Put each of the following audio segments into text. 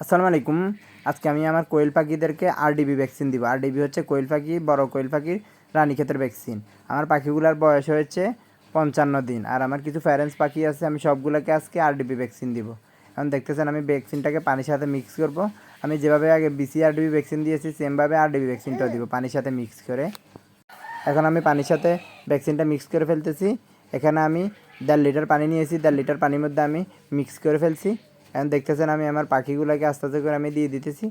আসসালামু আলাইকুম। আজকে আমি আমার কোয়েল পাখিদেরকে আরডিবি ভ্যাকসিন দিব। আরডিবি হচ্ছে কোয়েল পাখি, বড় কোয়েল পাখির রানীক্ষেতের ভ্যাকসিন আমার পাখিগুলোর বয়স হয়েছে পঞ্চান্ন দিন। আর আমার কিছু প্যারেন্টস পাখি আছে, আমি সবগুলোকে আজকে আরডিবি ভ্যাকসিন দিব। এখন দেখতেছেন, আমি ভ্যাকসিনটাকে পানির সাথে মিক্স করব। আমি যেভাবে আগে বিসি আরডিবি ভ্যাকসিন দিয়েছি সেমভাবে আরডিবি ভ্যাকসিনটাও দিব, পানির সাথে মিক্স করে। এখন আমি পানির সাথে ভ্যাকসিনটা মিক্স করে ফেলতেছি। এখানে আমি দেড় লিটার পানি নিয়েছি, দেড় লিটার পানির মধ্যে আমি মিক্স করে ফেলছি। এখন দেখতেছেন আমি আমার পাখিগুলোকে আস্তে আস্তে করে আমি দিয়ে দিতেছি।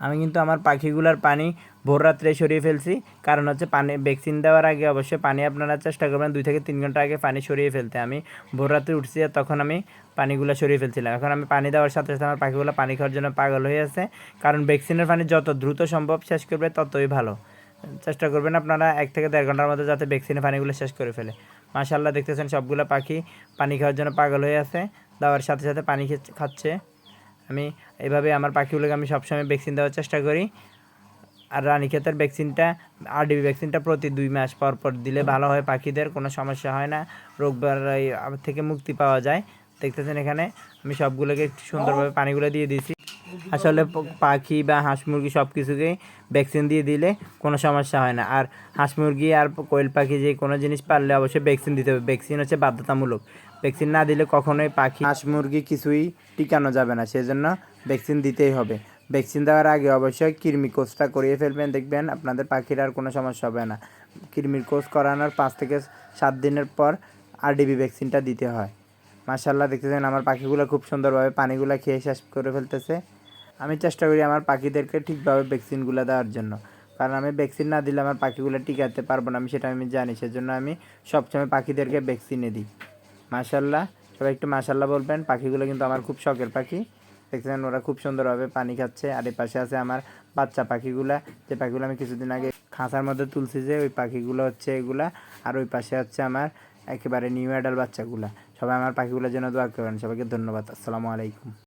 আমি কিন্তু আমার পাখিগুলোর পানি ভোর রাত্রে সরিয়ে ফেলছি। কারণ হচ্ছে পানি ভ্যাকসিন দেওয়ার আগে অবশ্যই পানি আপনারা চেষ্টা করবেন দুই থেকে তিন ঘণ্টা আগে পানি সরিয়ে ফেলতে। আমি ভোর রাত্রে উঠছি আর তখন আমি পানিগুলো সরিয়ে ফেলছিলাম। এখন আমি পানি দেওয়ার সাথে সাথে আমার পাখিগুলো পানি খাওয়ার জন্য পাগল হয়ে আছে। কারণ ভ্যাকসিনের পানি যত দ্রুত সম্ভব শেষ করবে ততই ভালো। চেষ্টা করবেন আপনারা এক থেকে দেড় ঘণ্টার মধ্যে যাতে ভ্যাকসিনের পানিগুলো শেষ করে ফেলে। মাশাল্লাহ দেখতেছেন সবগুলো পাখি পানি খাওয়ার জন্য পাগল হয়ে আছে। দেওয়ার সাথে সাথে পানি খেচ্ছে- আমি এইভাবে আমার পাখিগুলোকে আমি সবসময় ভ্যাকসিন দেওয়ার চেষ্টা করি। আর রানীক্ষেতের ভ্যাকসিনটা আরডিবি ভ্যাকসিনটা প্রতি দুই মাস পর পর দিলে ভালো হয়। পাখিদের কোনো সমস্যা হয় না। রোগ থেকে মুক্তি পাওয়া যায়। দেখতেছেন এখানে আমি সবগুলোকে সুন্দরভাবে পানিগুলো দিয়ে দিয়েছি আসলে পাখি বা হাঁস মুরগি সব কিছুকেই ভ্যাকসিন দিয়ে দিলে কোনো সমস্যা হয় না। আর হাঁস মুরগি আর কোয়েল পাখি যে কোনো জিনিস পারলে অবশ্যই ভ্যাকসিন দিতে হবে। ভ্যাকসিন হচ্ছে বাধ্যতামূলক। ভ্যাকসিন না দিলে কখনোই পাখি হাঁস মুরগি কিছুই টিকানো যাবে না। সেজন্য ভ্যাকসিন দিতেই হবে। ভ্যাকসিন দেওয়ার আগে অবশ্যই কৃমি কোর্সটা করিয়ে ফেলবেন। দেখবেন আপনাদের পাখির আর কোনো সমস্যা হবে না। কৃমির কোর্স করানোর পাঁচ থেকে সাত দিনের পর আরডিবি ভ্যাকসিনটা দিতে হয়। মাশাল্লাহ দেখতেছেন আমার পাখিগুলো খুব সুন্দরভাবে পানিগুলো খেয়ে শেষ করে ফেলতেছে। আমি চেষ্টা করি আমার পাখিদেরকে ঠিকভাবে ভ্যাকসিনগুলো দেওয়ার জন্য। কারণ আমি ভ্যাকসিন না দিলে আমার পাখিগুলো টিকাতে পারব না, আমি সেটা আমি জানি। সেজন্য আমি সবসময় পাখিদেরকে ভ্যাকসিনে দিই। মাশাল্লাহ, সবাই একটু মাশাল্লাহ বলবেন। পাখিগুলো কিন্তু আমার খুব শখের পাখি। দেখছেন, ওরা খুব সুন্দরভাবে পানি খাচ্ছে। আর এই পাশে আছে আমার বাচ্চা পাখিগুলা। যে পাখিগুলো আমি কিছুদিন আগে খাঁচার মধ্যে তুলছি যে, ওই পাখিগুলো হচ্ছে এগুলা। আর ওই পাশে হচ্ছে আমার একেবারে নিউ অ্যাডাল বাচ্চাগুলা। সবাই আমার পাখিগুলোর জন্য দোয়া করেন সবাইকে ধন্যবাদ। আসসালামু আলাইকুম।